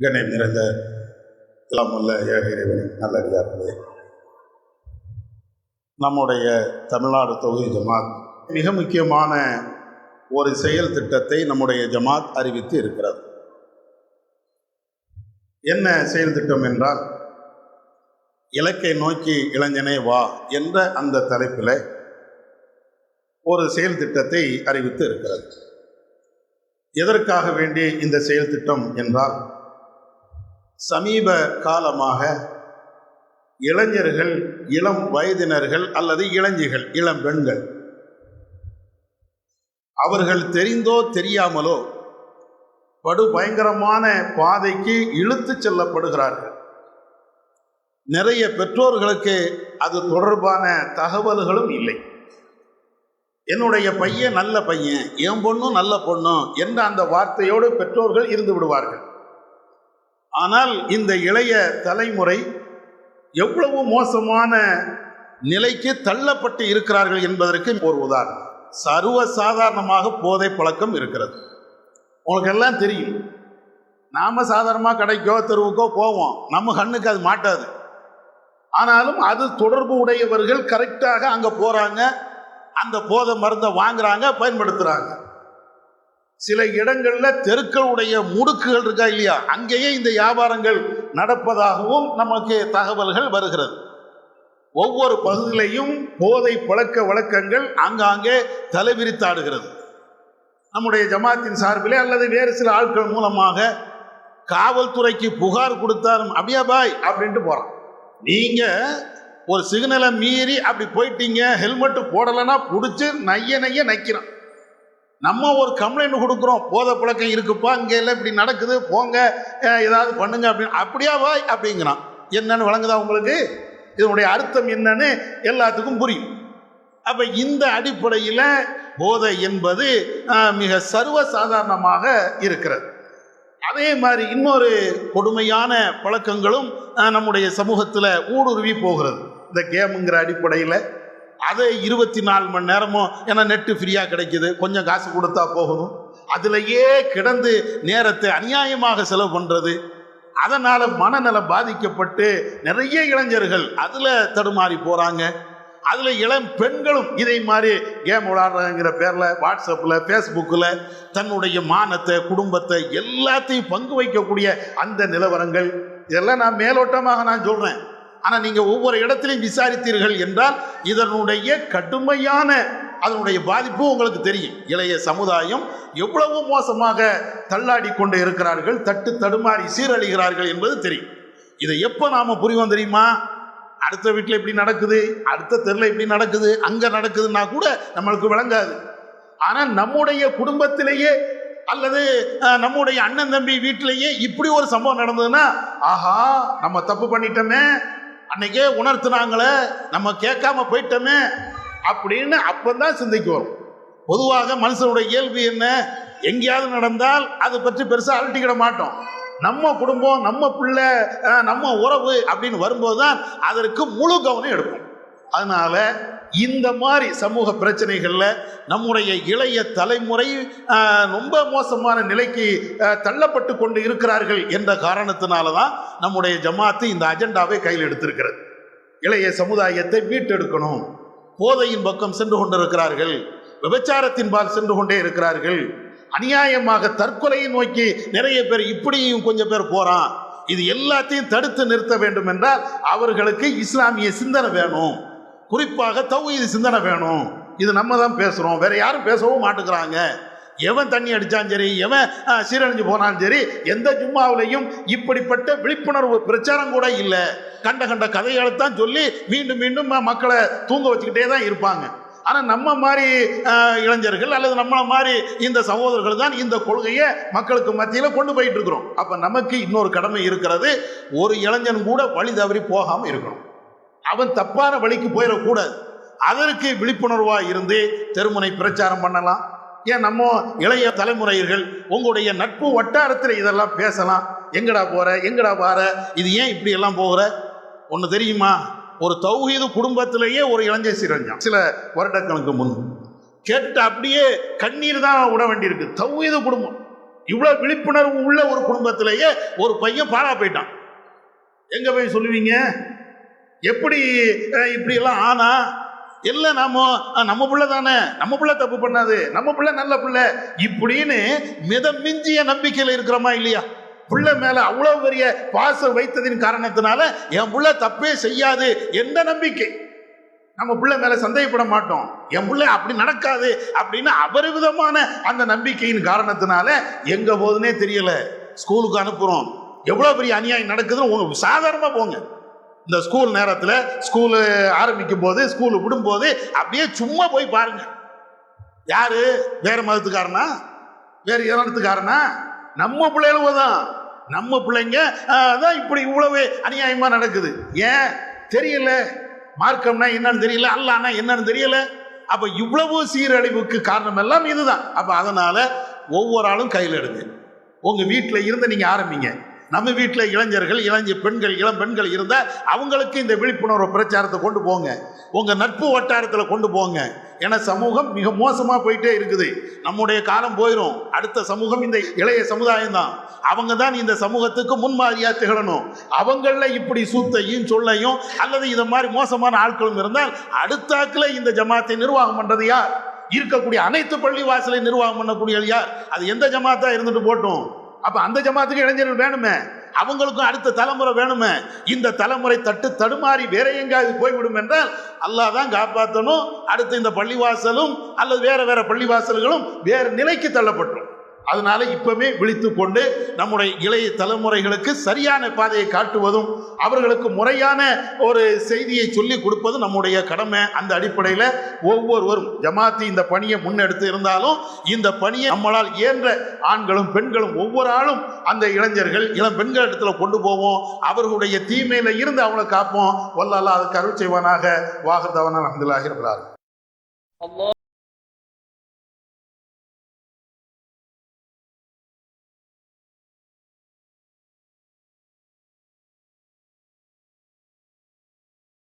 கணேம் நிறைந்த இளமுள்ள ஏக இறைவனின் நல்லடியார்களே நம்முடைய தமிழ்நாடு தொகுதி ஜமாத் மிக முக்கியமான ஒரு செயல் திட்டத்தை நம்முடைய ஜமாத் அறிவித்து இருக்கிறது. என்ன செயல் திட்டம் என்றால் இலக்கை நோக்கி இளைஞனே வா என்ற அந்த தலைப்பில் ஒரு செயல் திட்டத்தை அறிவித்து இருக்கிறது. எதற்காக வேண்டி இந்த செயல் திட்டம் என்றால் சமீப காலமாக இளைஞர்கள் இளம் வயதினர்கள் அல்லது இளைஞர்கள் இளம் பெண்கள் அவர்கள் தெரிந்தோ தெரியாமலோ படு பயங்கரமான பாதைக்கு இழுத்து செல்லப்படுகிறார்கள். நிறைய பெற்றோர்களுக்கு அது தொடர்பான தகவல்களும் இல்லை. என்னுடைய பையன் நல்ல பையன் என் பொண்ணும் நல்ல பொண்ணும் என்ற அந்த வார்த்தையோடு பெற்றோர்கள் இருந்து விடுவார்கள். ஆனால் இந்த இளைய தலைமுறை எவ்வளவு மோசமான நிலைக்கு தள்ளப்பட்டு இருக்கிறார்கள் என்பதற்கு ஒரு உதாரணம். சர்வ சாதாரணமாக போதை பழக்கம் இருக்கிறது. உங்களுக்கு எல்லாம் தெரியும். நாம் சாதாரணமாக கடைக்கோ தெருவுக்கோ போவோம். நம்ம கண்ணுக்கு அது மாட்டாது. ஆனாலும் அது தொடர்பு உடையவர்கள் கரெக்டாக அங்கே போகிறாங்க அந்த போதை மருந்தை வாங்குறாங்க பயன்படுத்துகிறாங்க சில இடங்களில் தெருக்களுடைய முடுக்குகள் இருக்கா இல்லையா? அங்கேயே இந்த வியாபாரங்கள் நடப்பதாகவும் நமக்கு தகவல்கள் வருகிறது. ஒவ்வொரு பகுதியிலையும் போதை பழக்க வழக்கங்கள் ஆங்காங்கே தலைவிரித்தாடுகிறது. நம்முடைய ஜமாத்தின் சார்பிலே அல்லது வேறு சில ஆட்கள் மூலமாக காவல்துறைக்கு புகார் கொடுத்தாலும் அப்படியா பாய் அப்படின்ட்டு போகிறான் நீங்கள் ஒரு சிக்னலை மீறி அப்படி போயிட்டீங்க ஹெல்மெட்டு போடலைன்னா பிடிச்சி நைய நைய நைக்கிறான். நம்ம ஒரு கம்ப்ளைண்ட் கொடுக்குறோம். போதை பழக்கம் இருக்குப்பா இங்கே இல்லை இப்படி நடக்குது போங்க ஏதாவது பண்ணுங்க அப்படின்னு. அப்படியா வாய்? அப்படிங்கிறான். என்னன்னு வழங்குதா உங்களுக்கு? இதனுடைய அர்த்தம் என்னன்னு எல்லாத்துக்கும் புரியும். அப்போ இந்த அடிப்படையில் போதை என்பது மிக சர்வ சாதாரணமாக இருக்கிறது. அதே மாதிரி இன்னொரு கொடுமையான பழக்கங்களும் நம்முடைய சமூகத்தில் ஊடுருவி போகிறது. இந்த கேமுங்கிற அடிப்படையில் அதை இருபத்தி நாலு மணி நேரமும் ஏன்னா நெட்டு ஃப்ரீயாக கிடைக்குது. கொஞ்சம் காசு கொடுத்தா போகணும் அதுலேயே கிடந்து நேரத்தை அநியாயமாக செலவு பண்ணுறது அதனால் மனநலம் பாதிக்கப்பட்டு நிறைய இளைஞர்கள் அதில் தடுமாறி போகிறாங்க அதில் இளம் பெண்களும் இதை மாதிரி கேம் விளாடுறாங்கிற பேரில் வாட்ஸ்அப்பில் ஃபேஸ்புக்கில் தன்னுடைய மானத்தை குடும்பத்தை எல்லாத்தையும் பங்கு வைக்கக்கூடிய அந்த நிலவரங்கள். இதெல்லாம் நான் மேலோட்டமாக நான் சொல்கிறேன் ஆனால் நீங்கள் ஒவ்வொரு இடத்திலையும் விசாரித்தீர்கள் என்றால் இதனுடைய கடுமையான அதனுடைய பாதிப்பு உங்களுக்கு தெரியும். இளைய சமுதாயம் எவ்வளவு மோசமாக தள்ளாடி கொண்டு இருக்கிறார்கள் தட்டு தடுமாறி சீரழிகிறார்கள் என்பது தெரியும். இதை எப்போ நாம் புரிவோம் தெரியுமா? அடுத்த வீட்டில் எப்படி நடக்குது அடுத்த தெருவில் எப்படி நடக்குது அங்கே நடக்குதுன்னா கூட நம்மளுக்கு விளங்காது. ஆனால் நம்முடைய குடும்பத்திலேயே அல்லது நம்முடைய அண்ணன் தம்பி வீட்டிலேயே இப்படி ஒரு சம்பவம் நடந்ததுன்னா ஆஹா நம்ம தப்பு பண்ணிட்டோமே அன்னைக்கே உணர்த்துனாங்களே நம்ம கேட்காம போயிட்டோமே அப்படின்னு அப்பந்தான் சிந்திக்கு வரும். பொதுவாக மனுஷனுடைய இயல்பு என்ன? எங்கேயாவது நடந்தால் அதை பற்றி பெருசாக அழட்டிக்கிட மாட்டோம். நம்ம குடும்பம் நம்ம பிள்ளை நம்ம உறவு அப்படின்னு வரும்போது தான் அதற்கு முழு கவனம் எடுக்கும் அதனால இந்த மாதிரி சமூக பிரச்சனைகளில் நம்முடைய இளைய தலைமுறை ரொம்ப மோசமான நிலைக்கு தள்ளப்பட்டு கொண்டு இருக்கிறார்கள் என்ற காரணத்தினால தான் நம்முடைய ஜமாத்து இந்த அஜெண்டாவை கையில் எடுத்திருக்கிறது. இளைய சமுதாயத்தை மீட்டெடுக்கணும். போதையின் பக்கம் சென்று கொண்டிருக்கிறார்கள். விபச்சாரத்தின் பால் சென்று கொண்டே இருக்கிறார்கள். அநியாயமாக தற்கொலையை நோக்கி நிறைய பேர் இப்படியும் கொஞ்சம் பேர் போறான். இது எல்லாத்தையும் தடுத்து நிறுத்த வேண்டும் என்றால் அவர்களுக்கு இஸ்லாமிய சிந்தனை வேணும். குறிப்பாக தௌஹீது சிந்தனை வேணும். இது நம்ம தான் பேசுகிறோம் வேற யாரும் பேசவும் மாட்டுக்கிறாங்க. எவன் தண்ணி அடித்தாலும் சரி எவன் சீரழிஞ்சு போனாலும் சரி எந்த ஜும்மாவிலையும் இப்படிப்பட்ட விழிப்புணர்வு பிரச்சாரம் கூட இல்லை. கண்ட கண்ட கதைகளைத்தான் சொல்லி மீண்டும் மீண்டும் மக்களை தூங்க வச்சுக்கிட்டே தான் இருப்பாங்க. ஆனால் நம்ம மாதிரி இளைஞர்கள் அல்லது நம்மளை மாதிரி இந்த சகோதரர்கள் தான் இந்த கொள்கையை மக்களுக்கு மத்தியில் கொண்டு போயிட்டு இருக்கிறோம். அப்போ நமக்கு இன்னொரு கடமை இருக்கிறது. ஒரு இளைஞன் கூட வழி தவறி போகாமல் இருக்கணும். அவன் தப்பான வழிக்கு போயிடக்கூடாது. அதற்கு விழிப்புணர்வாக இருந்து தெருமுனை பிரச்சாரம் பண்ணலாம். ஏன் நம்ம இளைய தலைமுறையர்கள் உங்களுடைய நட்பு வட்டாரத்தில் இதெல்லாம் பேசலாம். எங்கடா போற? எங்கடா வார? இது ஏன் இப்படி எல்லாம் போகிற? ஒன்று தெரியுமா? ஒரு தௌஹீது குடும்பத்திலேயே ஒரு இளைஞர் சிறஞ்சான். சில வருடங்களுக்கு முன் கேட்டு அப்படியே கண்ணீர் தான் விட வேண்டியிருக்கு. தௌஹீது குடும்பம். இவ்வளோ விழிப்புணர்வு உள்ள ஒரு குடும்பத்திலேயே ஒரு பையன் பாழா போயிட்டான். எங்கே போய் சொல்லுவீங்க? எப்படி இப்படியெல்லாம் இப்படி எல்லாம் ஆனா எல்லாம் நாம நம்ம புள்ள தானே நம்ம புள்ள தப்பு பண்ணாது நம்ம புள்ள நல்ல புள்ள இப்படின்னு மித மிஞ்சிய நம்பிக்கையில் இருக்கிறோமா இல்லையா? புள்ள மேல அவ்வளவு பெரிய பாசம் வைத்ததின் காரணத்தினால என் புள்ள தப்பே செய்யாது எந்த நம்பிக்கை. நம்ம புள்ள மேல சந்தேகப்பட மாட்டோம். என் புள்ள அப்படி நடக்காது அப்படின்னு அபரிவிதமான அந்த நம்பிக்கையின் காரணத்தினால எங்க போகுதுன்னே தெரியல. ஸ்கூலுக்கு அனுப்புறோம். எவ்வளவு பெரிய அநியாயம் நடக்குதுன்னு சாதாரணமா போங்க. இந்த ஸ்கூல் நேரத்தில் ஸ்கூலு ஆரம்பிக்கும் போது ஸ்கூலு விடும்போது அப்படியே சும்மா போய் பாருங்க. யாரு? வேற மதத்துக்காரனா? வேற இனத்துக்காரனா? நம்ம பிள்ளைகளும் தான். நம்ம பிள்ளைங்க அதான் இப்படி இவ்வளவு அநியாயமா நடக்குது. ஏன்? தெரியல. மார்க்கம்னா என்னன்னு தெரியல அல்லானா என்னன்னு தெரியல. அப்ப இவ்வளவு சீரழிவுக்கு காரணம் எல்லாம் இதுதான். அப்ப அதனால ஒவ்வொரு ஆளும் கையில் எடுங்க. உங்க வீட்டில் இருந்து நீங்க ஆரம்பிங்க. நம்ம வீட்டில் இளைஞர்கள் இளைஞ பெண்கள் இளம் பெண்கள் இருந்தால் அவங்களுக்கு இந்த விழிப்புணர்வு பிரச்சாரத்தை கொண்டு போங்க. உங்கள் நட்பு வட்டாரத்தில் கொண்டு போங்க. ஏன்னா சமூகம் மிக மோசமாக போயிட்டே இருக்குது. நம்முடைய காலம் போயிடும் அடுத்த சமூகம் இந்த இளைய சமுதாயம் தான் அவங்க தான் இந்த சமூகத்துக்கு முன்மாதிரியாக திகழணும். அவங்களில் இப்படி சூத்தையும் சொல்லையும் அல்லது இதை மாதிரி மோசமான ஆட்களும் இருந்தால் அடுத்தாக்கில் இந்த ஜமாத்தை நிர்வாகம் பண்ணுறது யார்? இருக்கக்கூடிய அனைத்து பள்ளி வாசலை நிர்வாகம் பண்ணக்கூடிய யார்? அது எந்த ஜமாத்தா இருந்துட்டு போட்டும்? அப்ப அந்த ஜமாத்துக்கு இளைஞர்கள் வேணுமே? அவங்களுக்கும் அடுத்த தலைமுறை வேணுமே? இந்த தலைமுறை தட்டு தடுமாறி வேற எங்காவது போய்விடும் என்றால் அல்லா தான் காப்பாற்றணும். அடுத்து இந்த பள்ளிவாசலும் அல்லது வேற வேற பள்ளிவாசல்களும் வேறு நிலைக்கு தள்ளப்பட்டுரும் அதனால இப்பவே விழித்து கொண்டு நம்முடைய இளைய தலைமுறைகளுக்கு சரியான பாதையை காட்டுவதும் அவர்களுக்கு முறையான ஒரு செய்தியை சொல்லி கொடுப்பதும் நம்முடைய கடமை. அந்த அடிப்படையில் ஒவ்வொருவரும் ஜமாத்தி இந்த பணியை முன்னெடுத்து இருந்தாலும் இந்த பணியை நம்மளால் இயன்ற ஆண்களும் பெண்களும் ஒவ்வொரு ஆளும் அந்த இளைஞர்கள் இளம் பெண்கள் இடத்துல கொண்டு போவோம். அவர்களுடைய தீமையில இருந்து அவங்களை காப்போம். வல்லல்லா அதுக்கு அருள் செய்வானாக. வாகர்தவனாக அஹமதுல்லாஹிரபிளார்